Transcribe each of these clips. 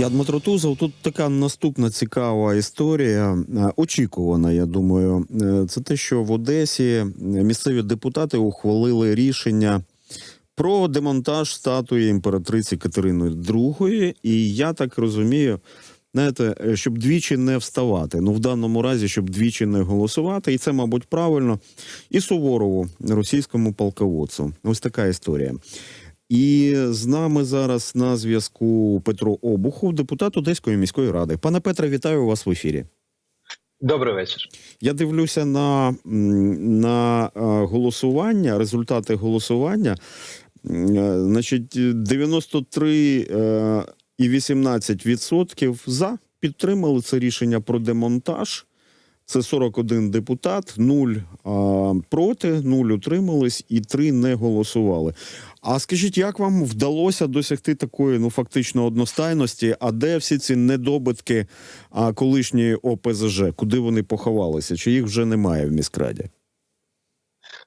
Я Дмитро Тузов. Тут така наступна цікава історія, е, очікувана. Я думаю, Е, це те, що в Одесі місцеві депутати ухвалили рішення про демонтаж статуї імператриці Катерини II. І я так розумію, знаєте, е, щоб двічі не вставати. Ну, в даному разі, щоб двічі не голосувати, і це, мабуть, правильно. І Суворову, російському полководцю. Ось така історія. І з нами зараз на зв'язку Петро Обухов, депутат Одеської міської ради. Пане Петре, вітаю вас в ефірі. Добрий вечір. Я дивлюся на, на е, голосування, результати голосування. Значить, 93 е, і 18% за підтримали це рішення про демонтаж. Це 41 депутат, 0 а, проти, 0 утримались і 3 не голосували. А скажіть, як вам вдалося досягти такої ну фактично одностайності? А де всі ці недобитки а, колишньої ОПЗЖ? Куди вони поховалися? Чи їх вже немає в міськраді?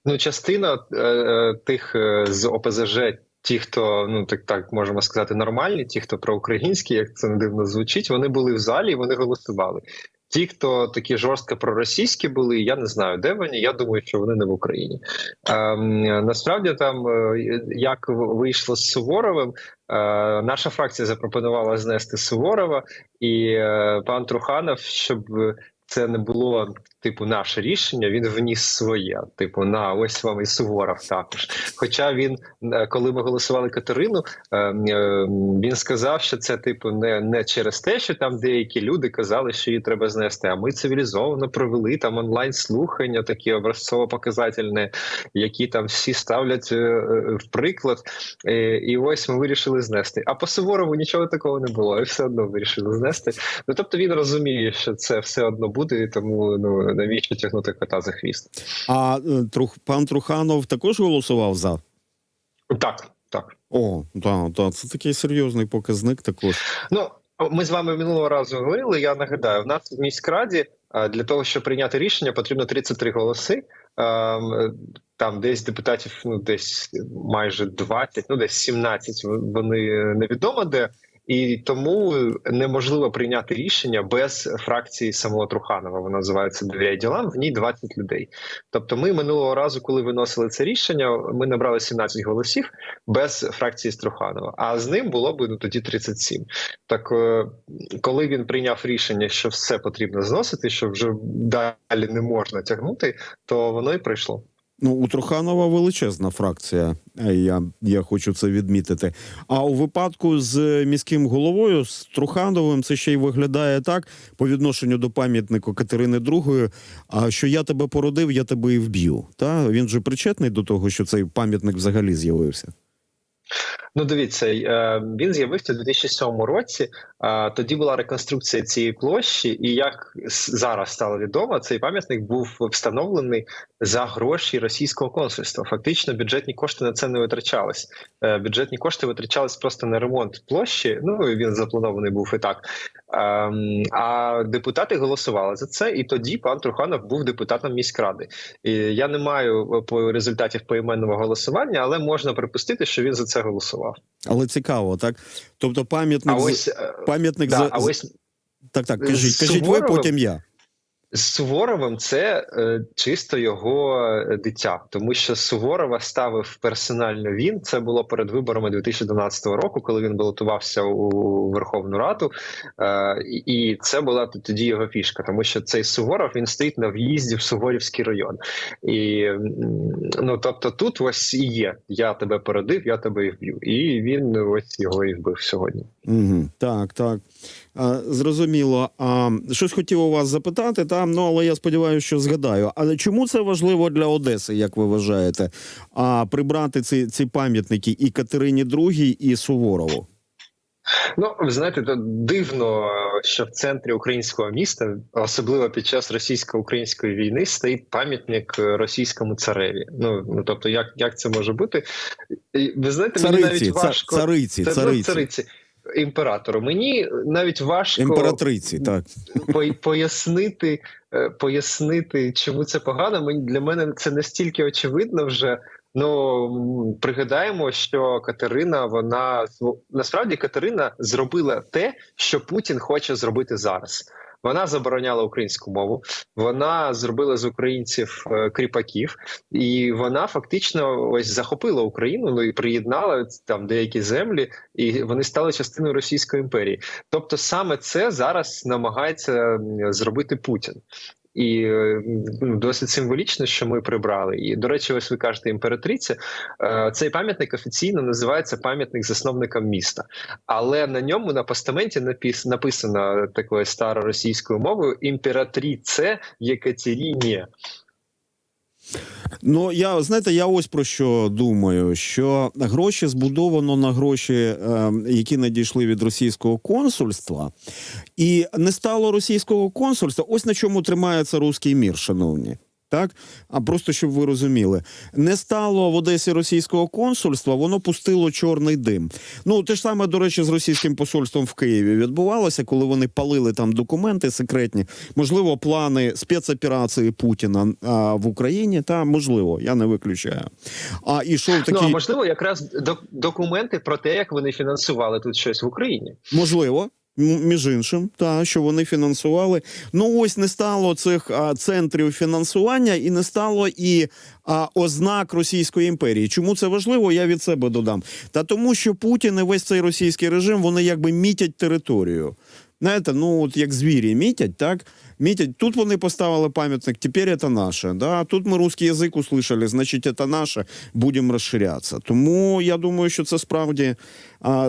Ну, частина е, е, тих е, з ОПЗЖ, ті, хто ну так так можемо сказати, нормальні, ті, хто проукраїнські, як це не дивно звучить, вони були в залі, вони голосували. Ті, хто такі жорстко проросійські були, я не знаю, де вони. Я думаю, що вони не в Україні. Ем, насправді, там е, як вийшло з Суворовим, е, наша фракція запропонувала знести Суворова, і е, пан Труханов, щоб це не було типу наше рішення. Він вніс своє. Типу, на ось вам і Суворов також. Хоча він, е, коли ми голосували Катерину, е, е, він сказав, що це типу не, не через те, що там деякі люди казали, що її треба знести. А ми цивілізовано провели там онлайн слухання, такі образцово показательні, які там всі ставлять в приклад. І ось ми вирішили знести. А по Суворову нічого такого не було, і все одно вирішили знести. Ну тобто він розуміє, що це все одно буде, і тому ну навіщо тягнути кота за хвіст? А е, Трух, пан Труханов також голосував за? Так, так. О, так, так, це такий серйозний показник також. Ну ми з вами минулого разу говорили. Я нагадаю, в нас в міськраді для того, щоб прийняти рішення, потрібно 33 голоси. Там десь депутатів, ну десь майже 20, ну десь 17, Вони невідомо де. І тому неможливо прийняти рішення без фракції самого Труханова. Вона називається «Довіряй ділам. В ній 20 людей. Тобто, ми минулого разу, коли виносили це рішення, ми набрали 17 голосів без фракції з Труханова. А з ним було б ну тоді 37. Так е, коли він прийняв рішення, що все потрібно зносити, що вже далі не можна тягнути, то воно і прийшло. Ну, у Труханова величезна фракція. е, Я, я хочу це відмітити. А у випадку з міським головою з Трухановим це ще й виглядає так по відношенню до пам'ятнику Катерини II, а що я тебе породив, я тебе і вб'ю. Та він же причетний до того, що цей пам'ятник взагалі з'явився. Ну, дивіться, е, він з'явився у 2007 році. Тоді була реконструкція цієї площі, і як зараз стало відомо, цей пам'ятник був встановлений за гроші російського консульства. Фактично, бюджетні кошти на це не витрачались. Е, Бюджетні кошти витрачались просто на ремонт площі. Ну він запланований був і так. Ем, А депутати голосували за це, і тоді пан Труханов був депутатом міськради. І я не маю е, по результатів поіменного голосування, але можна припустити, що він за це голосував. Але цікаво, так? Тобто пам'ятник А ось е, пам'ятник да, за а ось так, так, кажіть, кажіть ви, потім я. З Суворовим це е, чисто його е, дитя, тому що Суворова ставив персонально він. Це було перед виборами 2012 року, коли він балотувався у Верховну Раду, е, і- це була тоді його фішка, тому що цей Суворов він стоїть на в'їзді в Суворівський район. І ну тобто, тут ось і є: я тебе породив, я тебе і вб'ю. І він ось його і вбив сьогодні. Угу, так, так. А, зрозуміло. А, щось хотів у вас запитати, там, ну але я сподіваюся, що згадаю. Але чому це важливо для Одеси, як ви вважаєте? А прибрати ці, ці пам'ятники і Катерині II, і Суворову? Ну, ви знаєте, то дивно, що в центрі українського міста, особливо під час російсько-української війни, стоїть пам'ятник е, російському цареві. Ну, ну тобто, як, як це може бути? І, ви знаєте, мені навіть важко цариці, Та, ну, цариці, цариці. Імператору, мені навіть важко імператриці, так. по- пояснити, е, пояснити, чому це погано. Мені для мене це настільки очевидно вже. Ну пригадаємо, що Катерина, вона насправді Катерина зробила те, що Путін хоче зробити зараз. Вона забороняла українську мову, вона зробила з українців е, кріпаків, і вона фактично ось захопила Україну. Ну і приєднала там деякі землі, і вони стали частиною Російської імперії. Тобто, саме це зараз намагається зробити Путін. І ну, досить символічно, що ми прибрали. І до речі, ось ви кажете імператриця. Е, Цей пам'ятник офіційно називається пам'ятник засновникам міста, але на ньому на постаменті напис, написано такою староросійською мовою імператріце Єкатеріні. Ну я знаєте, я ось про що думаю: що гроші збудовано на гроші, е, які надійшли від російського консульства, і не стало російського консульства. Ось на чому тримається руський мір, шановні. Так, а просто щоб ви розуміли, не стало в Одесі російського консульства, воно пустило чорний дим. Ну те ж саме, до речі, з російським посольством в Києві відбувалося, коли вони палили там документи секретні, можливо, плани спецоперації Путіна а, в Україні. Та можливо, я не виключаю. А ішов Ну а можливо, якраз док- документи про те, як вони фінансували тут щось в Україні. Можливо. Між іншим, та що вони фінансували. Ну ось не стало цих а, центрів фінансування і не стало і а, ознак Російської імперії. Чому це важливо? Я від себе додам. Та тому, що Путін і весь цей російський режим вони якби мітять територію. Знаєте, ну от як звірі мітять, так? Мітять. Тут вони поставили пам'ятник, тепер це наше. Да? Тут ми русский язик услышали, значить, це наше, будемо розширятися. Тому я думаю, що це справді,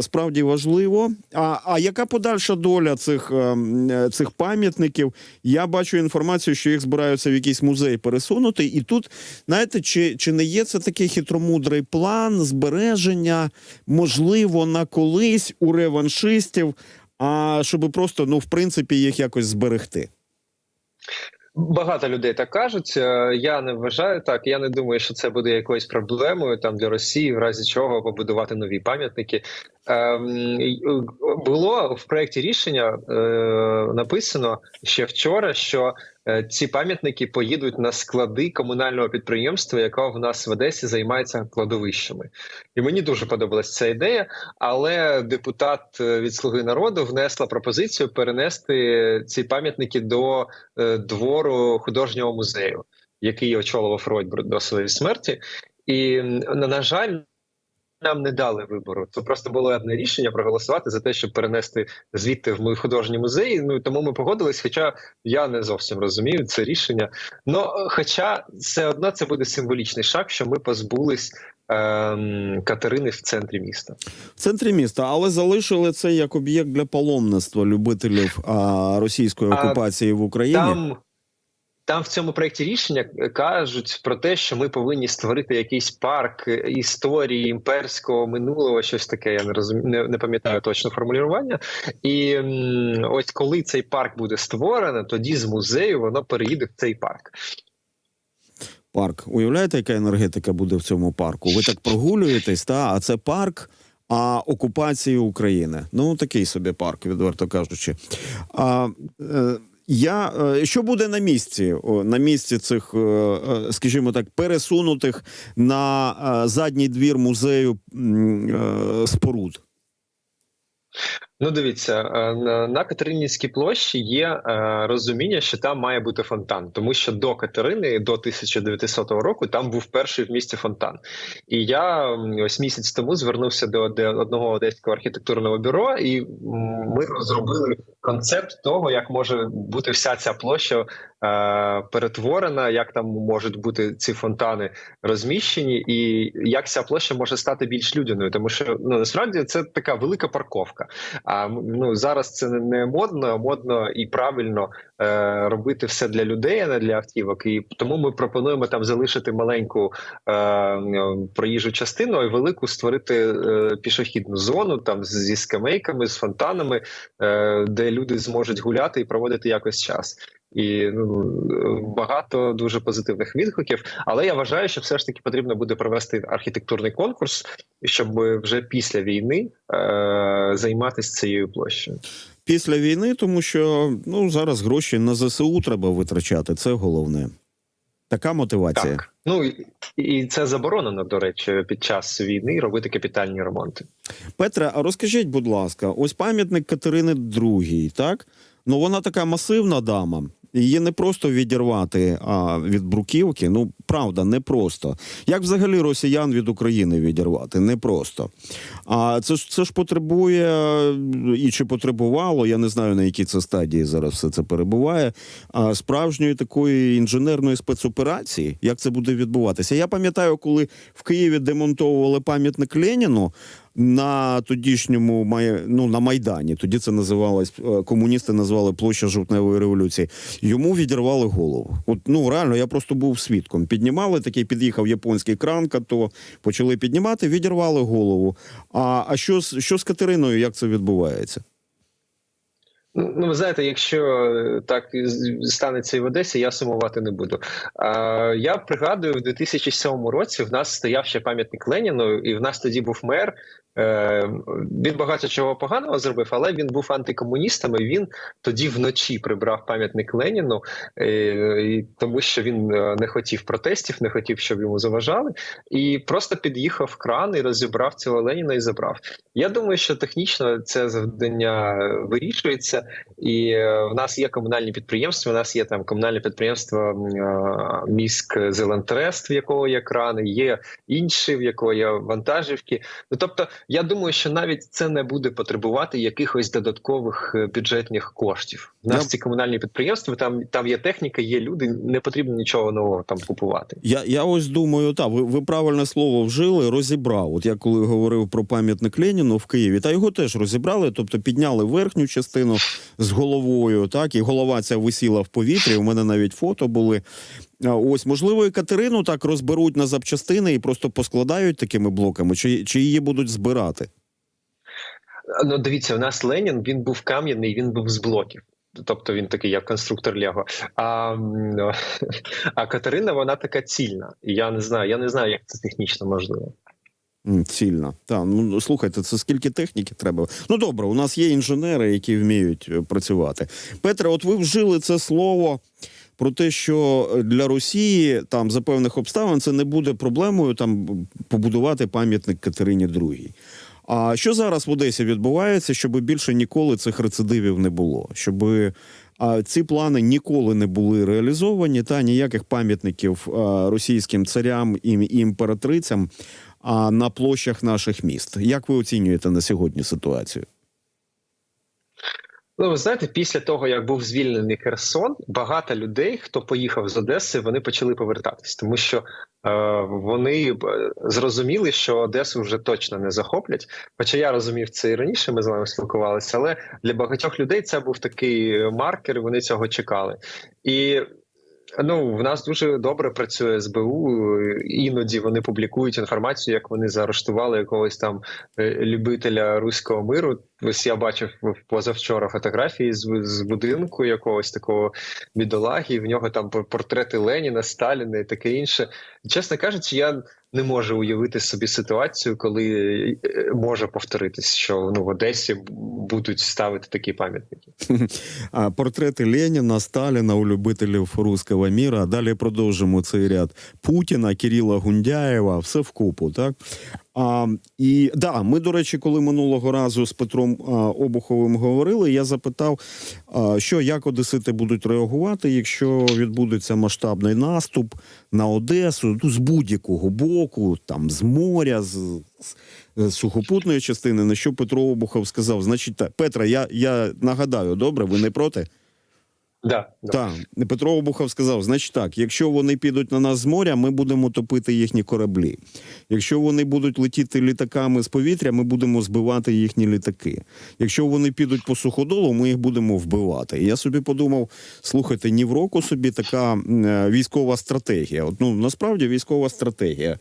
справді важливо. А, а яка подальша доля цих, ем, е, цих пам'ятників? Я бачу інформацію, що їх збираються в якийсь музей пересунути. І тут, знаєте, чи, чи не є це такий хитромудрий план збереження, можливо, на колись у реваншистів, а щоб просто, ну, в принципі, їх якось зберегти. Багато людей так кажуть. Е, Я не вважаю так. Я не думаю, що це буде якоюсь проблемою там для Росії, в разі чого побудувати нові пам'ятники. Ем, й- було в проєкті рішення е, написано ще вчора, що е, ці пам'ятники поїдуть на склади комунального підприємства, яке в нас в Одесі займається кладовищами. І мені дуже подобалась ця ідея. Але депутат е, від Слуги народу внесла пропозицію перенести ці пам'ятники до е, двору художнього музею, який очолював Фройд до своєї смерті. І на жаль. Нам не дали вибору. Це просто було одне рішення проголосувати за те, щоб перенести звідти в художній музей. Ну тому ми погодились. Хоча я не зовсім розумію це рішення. Ну хоча все одно це буде символічний шаг, що ми позбулись ем, Катерини в центрі міста. В центрі міста, але залишили це як об'єкт для паломництва любителів а, російської А окупації в Україні. Там, там в цьому проєкті рішення кажуть про те, що ми повинні створити якийсь парк історії імперського минулого, щось таке. Я не розумію, не, не пам'ятаю точно формулювання. І ось коли цей парк буде створено, тоді з музею воно переїде в цей парк. Парк. Уявляєте, яка енергетика буде в цьому парку? Ви так прогулюєтесь, та а це парк а, окупації України. Ну такий собі парк, відверто кажучи. А, е, я е, що буде на місці? На місці цих, е, е, скажімо так, пересунутих на задній двір музею споруд. Ну, дивіться, е, на, Катеринівській площі є е, розуміння, що там має бути фонтан, тому що до Катерини, до 1900 року, там був перший в місті фонтан. І я ось місяць тому звернувся до, до одного одеського архітектурного бюро, і ми розробили концепт того, як може бути вся ця площа е, перетворена, як там можуть бути ці фонтани розміщені, і як ця площа може стати більш людяною, тому що ну насправді це така велика парковка. А ну зараз це не- модно, модно і правильно е, робити все для людей, а не для автівок. І тому ми пропонуємо там залишити маленьку е, проїжджу частину, а велику створити е, пішохідну зону там зі скамейками, з фонтанами, е, де люди зможуть гуляти і проводити якось час. І ну багато дуже позитивних відгуків. Але я вважаю, що все ж таки потрібно буде провести архітектурний конкурс, щоб вже після війни е, займатися цією площею. Після війни, тому що ну зараз гроші на ЗСУ треба витрачати. Це головне. Така мотивація. Так. Ну і, це заборонено, до речі, під час війни робити капітальні ремонти. Петре, а розкажіть, будь ласка, ось пам'ятник Катерини II, так? Ну вона така масивна дама. Її не просто відірвати а, від бруківки. Ну правда, не просто. Як взагалі росіян від України відірвати? Не просто. А це ж це ж потребує і чи потребувало, я не знаю на якій це стадії зараз все це перебуває. А справжньої такої інженерної спецоперації, як це буде відбуватися? Я пам'ятаю, коли в Києві демонтовували пам'ятник Леніну на тодішньому ну, на Майдані. Тоді це називалось е, комуністи назвали площа жовтневої революції. Йому відірвали голову. От ну реально, я просто був свідком. Піднімали такий, під'їхав японський кранка, то почали піднімати, відірвали голову. А, а що що з Катериною? Як це відбувається? Ну, ви знаєте, якщо е, так станеться і в Одесі, я сумувати не буду. А, я пригадую, в 2007 році в нас стояв ще пам'ятник Леніну, і в нас тоді був мер. Е, він багато чого поганого зробив, але він був антикомуністом. І він тоді вночі прибрав пам'ятник Леніну, е, тому що він е, не хотів протестів, не хотів, щоб йому заважали, і просто під'їхав кран і розібрав цього Леніна і забрав. Я думаю, що технічно це завдання вирішується, і е, в нас є комунальні підприємства. У нас є там комунальне підприємство е, міськ Зелентрест, в якого є крани, є інші, в якого є вантажівки. Ну тобто, я думаю, що навіть це не буде потребувати якихось додаткових е, бюджетних коштів. У нас Я- ці комунальні підприємства, там там є техніка, є люди, не потрібно нічого нового там купувати. Я, я ось думаю, так, ви, ви правильне слово вжили, розібрав. От я коли говорив про пам'ятник Леніну в Києві, та його теж розібрали, тобто підняли верхню частину з головою, так, і голова ця висіла в повітрі. У мене навіть фото були. Ось, можливо, і Катерину так розберуть на запчастини і просто поскладають такими блоками, чи, чи її будуть збирати? Ну, дивіться, у нас Ленін він був кам'яний, він був з блоків. Тобто він такий, як конструктор Лего. А, а Катерина, вона така цільна. Я не знаю, я не знаю, як це технічно можливо. М, Цільно. Так, ну слухайте, це скільки техніки треба. Ну добре, у нас є інженери, які вміють е, працювати. Петре, от ви вжили це слово про те, що для Росії там за певних обставин це не буде проблемою там побудувати пам'ятник Катерині II. А що зараз в Одесі відбувається, щоб більше ніколи цих рецидивів не було? Щоб а, ці плани ніколи не були реалізовані, та ніяких пам'ятників а, російським царям і імператрицям а на площах наших міст. Як ви оцінюєте на сьогодні ситуацію? Ну, ви знаєте, після того, як був звільнений Херсон, багато людей, хто поїхав з Одеси, вони почали повертатись, тому що е, вони е, зрозуміли, що Одесу вже точно не захоплять. Хоча я розумів це і раніше, ми з вами спілкувалися, але для багатьох людей це був такий маркер, вони цього чекали. І Ну, в нас дуже добре працює СБУ. Іноді вони публікують інформацію, як вони заарештували якогось там е, любителя руського миру. Ось я бачив позавчора фотографії з, з будинку якогось такого бідолаги. В нього там пор- портрети Леніна, Сталіна і таке інше. Чесно кажучи, я не може уявити собі ситуацію, коли е, може повторитись, що ну в Одесі будуть ставити такі пам'ятники. Портрети Леніна, Сталіна, у любителів руського міра. Далі продовжимо цей ряд Путіна, Кирила Гундяєва, все вкупу, так? А, і да, ми, до речі, коли минулого разу з Петром а, Обуховим говорили, я запитав, а, що як Одесити будуть реагувати, якщо відбудеться масштабний наступ на Одесу, ну, з будь-якого боку, там з моря, з, з, сухопутної частини. На що Петро Обухов сказав: значить, так, Петра, я, я нагадаю, добре, ви не проти? Да, да. Петро Обухов сказав: значить так, якщо вони підуть на нас з моря, ми будемо топити їхні кораблі. Якщо вони будуть летіти літаками з повітря, ми будемо збивати їхні літаки. Якщо вони підуть по суходолу, ми їх будемо вбивати. І я собі подумав: слухайте, ні в року собі така е, військова стратегія. От, ну насправді військова стратегія.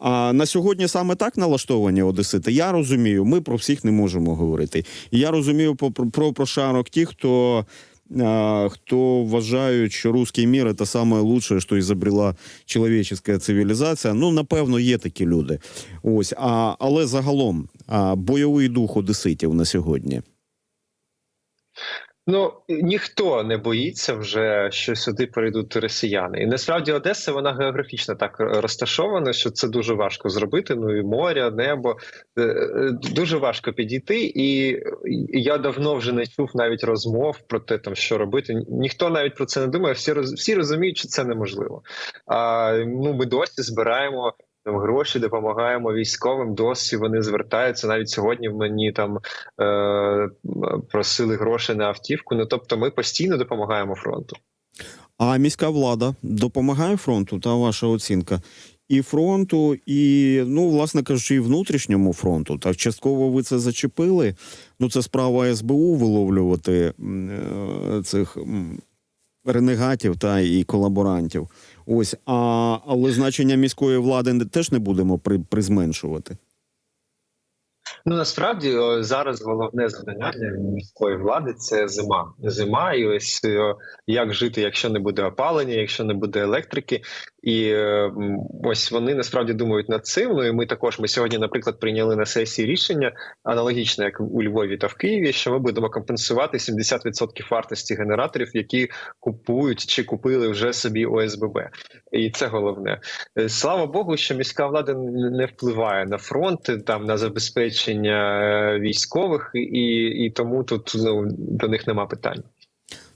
А на сьогодні саме так налаштовані одесити. Я розумію, ми про всіх не можемо говорити. І я розумію про, про прошарок тих, хто. А, Хто вважають, що русський мір це саме лучше, що ізобрела чоловічська цивілізація. Ну, напевно, є такі люди. Ось, а, але загалом а, бойовий дух одеситів на сьогодні. Ну ніхто не боїться вже, що сюди прийдуть росіяни, і насправді Одеса вона географічно так розташована, що це дуже важко зробити. Ну і моря, небо Е, е, дуже важко підійти. І я давно вже не чув навіть розмов про те, там що робити. Ніхто навіть про це не думає. Всі всі розуміють, що це неможливо. А ну ми досі збираємо. Гроші допомагаємо військовим. Досі вони звертаються. Навіть сьогодні мені там е, просили гроші на автівку. Ну тобто, ми постійно допомагаємо фронту. А міська влада допомагає фронту та ваша оцінка? І фронту, і ну, власне кажучи, і внутрішньому фронту. Так частково ви це зачепили. Ну, це справа СБУ виловлювати е, цих ренегатів та і колаборантів. Ось, а але значення міської влади теж не будемо при, призменшувати. Ну насправді зараз головне завдання міської влади це зима. Зима, і ось е, як жити, якщо не буде опалення, якщо не буде електрики. І е, ось вони насправді думають над цим. Ну і ми також ми сьогодні, наприклад, прийняли на сесії рішення аналогічне, як у Львові та в Києві, що ми будемо компенсувати 70% вартості генераторів, які купують чи купили вже собі ОСББ. І це головне. Е, Слава Богу, що міська влада не впливає на фронт, там на забезпечення е, військових, і, і тому тут ну, до них нема питань.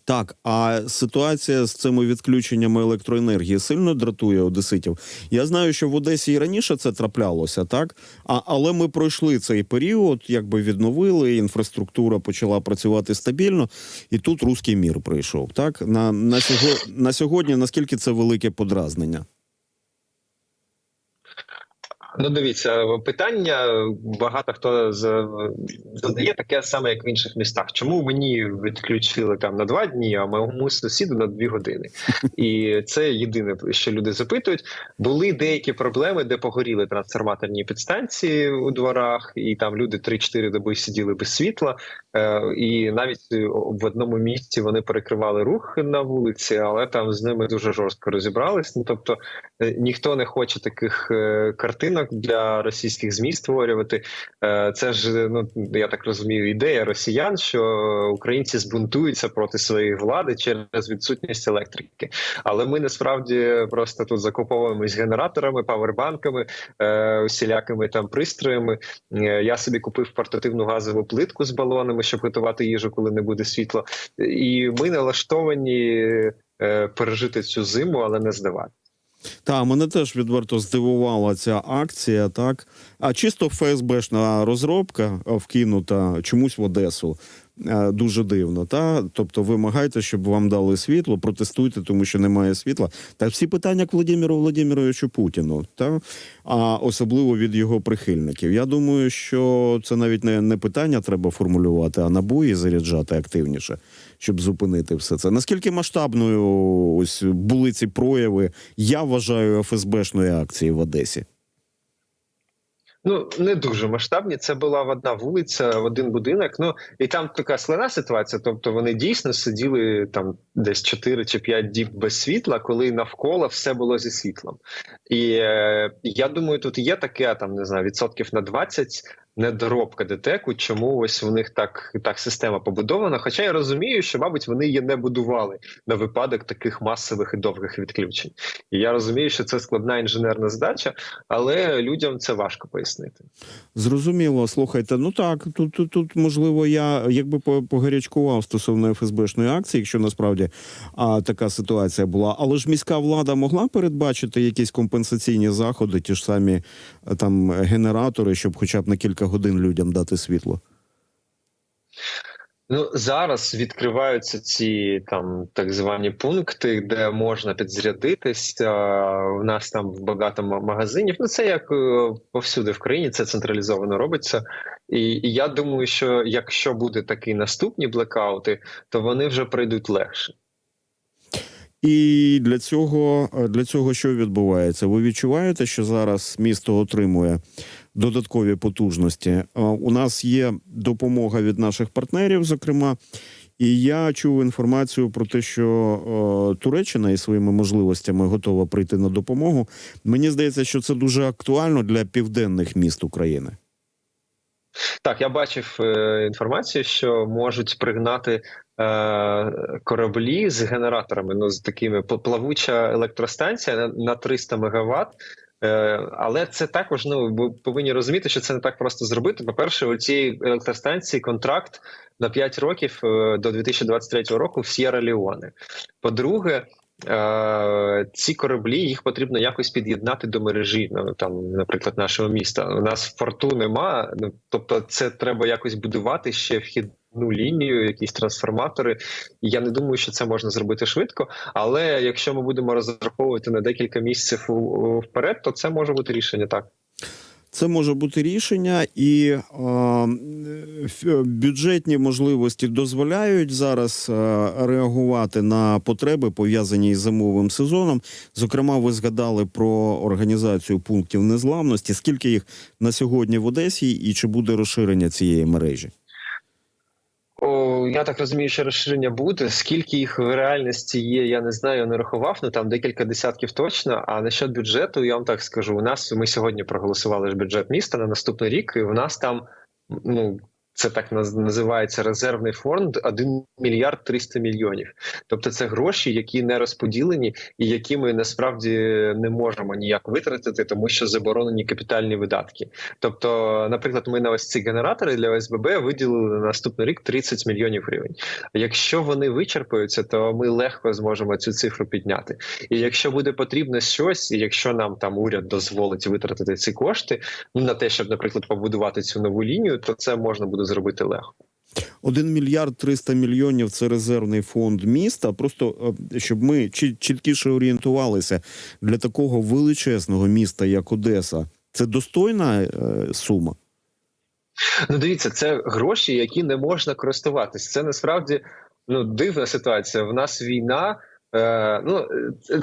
Так, а ситуація з цими відключеннями електроенергії сильно дратує одеситів. Я знаю, що в Одесі і раніше це траплялося, так а але ми пройшли цей період, якби відновили, інфраструктура почала працювати стабільно, і тут руський мір прийшов. Так на, на, сьогодні, на сьогодні наскільки це велике подразнення? Ну, дивіться, питання багато хто задає таке саме, як в інших містах. Чому мені відключили там на два дні, а моєму сусіду на дві години? І це єдине, що люди запитують. Були деякі проблеми, де погоріли трансформаторні підстанції у дворах, і там люди 3-4 доби сиділи без світла. Е, І навіть в одному місці вони перекривали рух на вулиці, але там з ними дуже жорстко розібрались. Ну тобто е, ніхто не хоче таких е, для російських змі створювати. Е, Це ж ну я так розумію, ідея росіян, що українці збунтуються проти своєї влади через відсутність електрики. Але ми насправді просто тут закуповуємось генераторами, павербанками, е, усілякими там пристроями. Е, Я собі купив портативну газову плитку з балонами, щоб готувати їжу, коли не буде світла. І ми налаштовані пережити цю зиму, але не здавати. Та мене теж відверто здивувала ця акція, так а чисто ФСБшна розробка вкинута чомусь в Одесу. Е, Дуже дивно, та тобто вимагайте, щоб вам дали світло, протестуйте, тому що немає світла. Та всі питання к Владимиру Владимировичу Путіну, та а особливо від його прихильників. Я думаю, що це навіть не, не питання треба формулювати, а набої заряджати активніше, щоб зупинити все це. Наскільки масштабною ось були ці прояви? Я вважаю ФСБшної акції в Одесі. Ну не дуже масштабні. Це була одна вулиця, один будинок. Ну і там така слина ситуація. Тобто вони дійсно сиділи там десь 4 чи 5 діб без світла, коли навколо все було зі світлом. І е, я думаю, тут є таке там не знаю відсотків на 20 недоробка ДТЕКу, чому ось у них так так система побудована. Хоча я розумію, що мабуть вони її не будували на випадок таких масових і довгих відключень. І я розумію, що це складна інженерна задача, але людям це важко пояснити. Зрозуміло, слухайте. Ну так, тут, тут, тут можливо, я якби по- погарячкував стосовно ФСБшної акції, якщо насправді а, така ситуація була. Але ж міська влада могла передбачити якісь компенсаційні заходи, ті ж самі е, там генератори, щоб хоча б на кілька годин людям дати світло. Ну зараз відкриваються ці там так звані пункти, де можна підзарядитися. У нас там багато магазинів. Ну це як е, повсюди в країні, це централізовано робиться. І, і я думаю, що якщо буде такі наступні блекаути, то вони вже пройдуть легше. І для цього, для цього що відбувається? Ви відчуваєте, що зараз місто отримує додаткові потужності? У нас є допомога від наших партнерів, зокрема. І я чув інформацію про те, що Туреччина із своїми можливостями готова прийти на допомогу. Мені здається, що це дуже актуально для південних міст України. Так, я бачив е, інформацію, що можуть пригнати е, кораблі з генераторами, ну з такими пл- плавуча електростанція на 300 мегаватт. Е, але це також ну ви повинні розуміти, що це не так просто зробити. По перше, у цієї електростанції контракт на 5 років е, до 2023 року в Сєра Леоне. По-друге, е, ці кораблі їх потрібно якось під'єднати до мережі. Ну там, наприклад, нашого міста. У нас порту нема. Ну тобто, це треба якось будувати ще вхідну лінію, якісь трансформатори. Я не думаю, що це можна зробити швидко. Але якщо ми будемо розраховувати на декілька місяців вперед, то це може бути рішення так. Це може бути рішення, і е, бюджетні можливості дозволяють зараз е, реагувати на потреби, пов'язані із зимовим сезоном. Зокрема, ви згадали про організацію пунктів незламності. Скільки їх на сьогодні в Одесі, і чи буде розширення цієї мережі? О, я так розумію, що розширення буде. Скільки їх в реальності є, я не знаю, не рахував. Ну там декілька десятків точно. А насчет бюджету, я вам так скажу. У нас ми сьогодні проголосували ж бюджет міста на наступний рік, і у нас там ну. Це так наз- називається резервний фонд 1 мільярд 300 мільйонів. Тобто це гроші, які не розподілені, і які ми насправді не можемо ніяк витратити, тому що заборонені капітальні видатки. Тобто, наприклад, ми на ось ці генератори для ОСББ виділили на наступний рік 30 мільйонів гривень. Якщо вони вичерпаються, то ми легко зможемо цю цифру підняти. І якщо буде потрібно щось, і якщо нам там уряд дозволить витратити ці кошти ну, на те, щоб, наприклад, побудувати цю нову лінію, то це можна буде зробити легко. 1 мільярд 300 мільйонів це резервний фонд міста. Просто е, щоб ми чіт- чіткіше орієнтувалися для такого величезного міста, як Одеса. Це достойна е, сума. Ну, дивіться, це гроші, які не можна користуватись. Це насправді ну дивна ситуація. В нас війна. Е, ну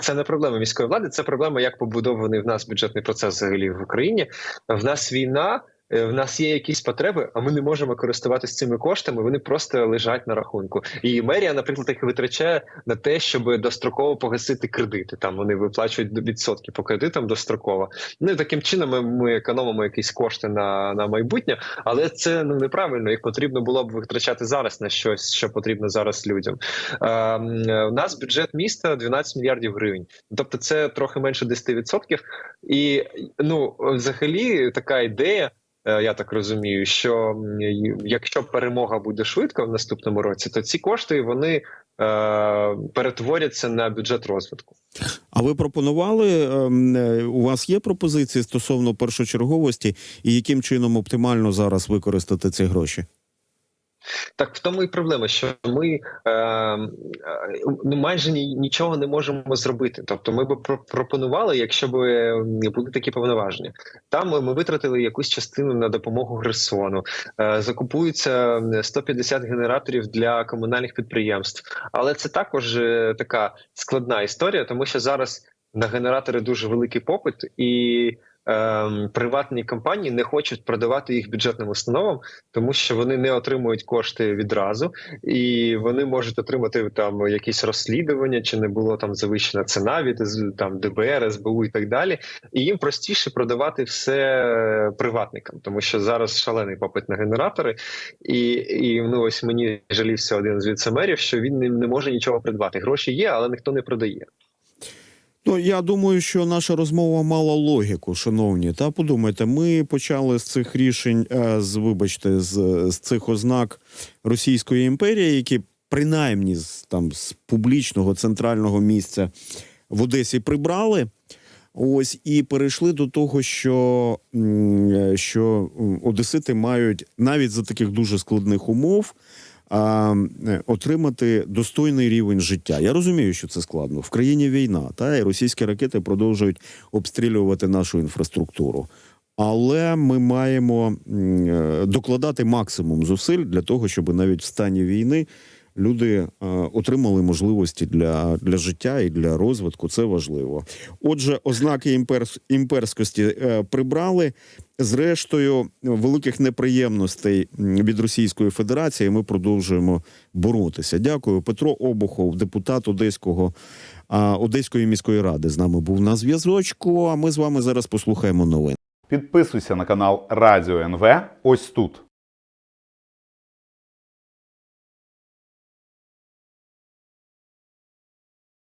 це не проблема міської влади, це проблема, як побудований в нас бюджетний процес взагалі в Україні. В нас війна. Е, В нас є якісь потреби, а ми не можемо користуватися цими коштами. Вони просто лежать на рахунку. І мерія, наприклад, їх витрачає на те, щоб достроково погасити кредити. Там вони виплачують відсотки по кредитам достроково. Ну і таким чином ми, ми економимо якісь кошти на, на майбутнє, але це ну неправильно. Їх потрібно було б витрачати зараз на щось, що потрібно зараз людям. Е, у нас бюджет міста 12 мільярдів гривень. Тобто, це трохи менше 10%. І ну, взагалі, така ідея. Е, Я так розумію, що якщо перемога буде швидко в наступному році, то ці кошти вони е, перетворяться на бюджет розвитку. А ви пропонували ем, е, у вас є пропозиції стосовно першочерговості і яким чином оптимально зараз використати ці гроші? Так в тому і проблема, що ми е, е, ну, майже нічого не можемо зробити. Тобто, ми б пропонували, якщо б е, були такі повноваження. Там ми витратили якусь частину на допомогу Херсону. Е, закупується 150 генераторів для комунальних підприємств. Але це також е, така складна історія, тому що зараз на генератори дуже великий попит і. Ем, Приватні компанії не хочуть продавати їх бюджетним установам, тому що вони не отримують кошти відразу, і вони можуть отримати там якісь розслідування, чи не було там завищена ціна від там ДБР, СБУ і так далі. І їм простіше продавати все приватникам, тому що зараз шалений попит на генератори. І, і ну ось мені жалівся один з віцемерів, що він не може нічого придбати. Гроші є, але ніхто не продає. Ну я думаю, що наша розмова мала логіку, шановні. Та подумайте, ми почали з цих рішень, е, з вибачте, з, з цих ознак Російської імперії, які принаймні з там з публічного центрального місця в Одесі прибрали. Ось і перейшли до того, що, е, що одесити мають навіть за таких дуже складних умов а, е, отримати достойний рівень життя. Я розумію, що це складно. В країні війна, та і російські ракети продовжують обстрілювати нашу інфраструктуру. Але ми маємо е, докладати максимум зусиль для того, щоб навіть в стані війни люди е, отримали можливості для, для життя і для розвитку. Це важливо. Отже, ознаки імперс, імперськості е, прибрали. Зрештою, великих неприємностей від Російської Федерації ми продовжуємо боротися. Дякую, Петро Обухов, депутат Одеського Одеської міської ради, з нами був на зв'язочку. А ми з вами зараз послухаємо новини. Підписуйся на канал Радіо НВ ось тут.